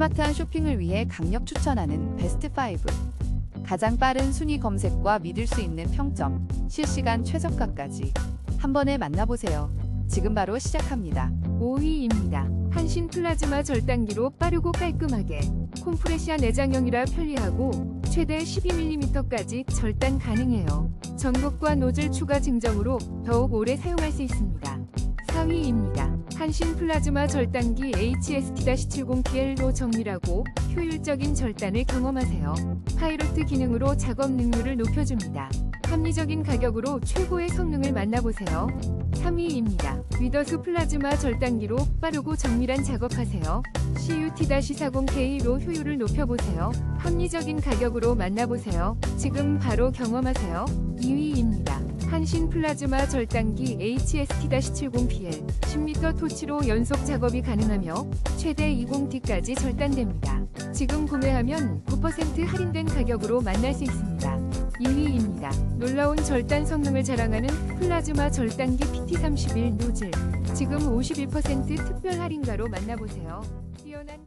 스마트한 쇼핑을 위해 강력 추천하는 베스트 5. 가장 빠른 순위 검색과 믿을 수 있는 평점, 실시간 최저가까지 한 번에 만나보세요. 지금 바로 시작합니다. 5위입니다. 한신 플라즈마 절단기로 빠르고 깔끔하게 콤프레시아 내장형이라 편리하고 최대 12mm까지 절단 가능해요. 전극과 노즐 추가 증정으로 더욱 오래 사용할 수 있습니다. 4위입니다. 한신 플라즈마 절단기 HST-70PL로 정밀하고 효율적인 절단을 경험하세요. 파이로트 기능으로 작업 능률을 높여줍니다. 합리적인 가격으로 최고의 성능을 만나보세요. 3위입니다. 위더스 플라즈마 절단기로 빠르고 정밀한 작업하세요. CUT-40K로 효율을 높여보세요. 합리적인 가격으로 만나보세요. 지금 바로 경험하세요. 2위입니다. 한신 플라즈마 절단기 HST-70PL 10m 토치로 연속 작업이 가능하며 최대 20T까지 절단됩니다. 지금 구매하면 9% 할인된 가격으로 만날 수 있습니다. 2위입니다. 놀라운 절단 성능을 자랑하는 플라즈마 절단기 PT31 노즐. 지금 52% 특별 할인가로 만나보세요. 뛰어난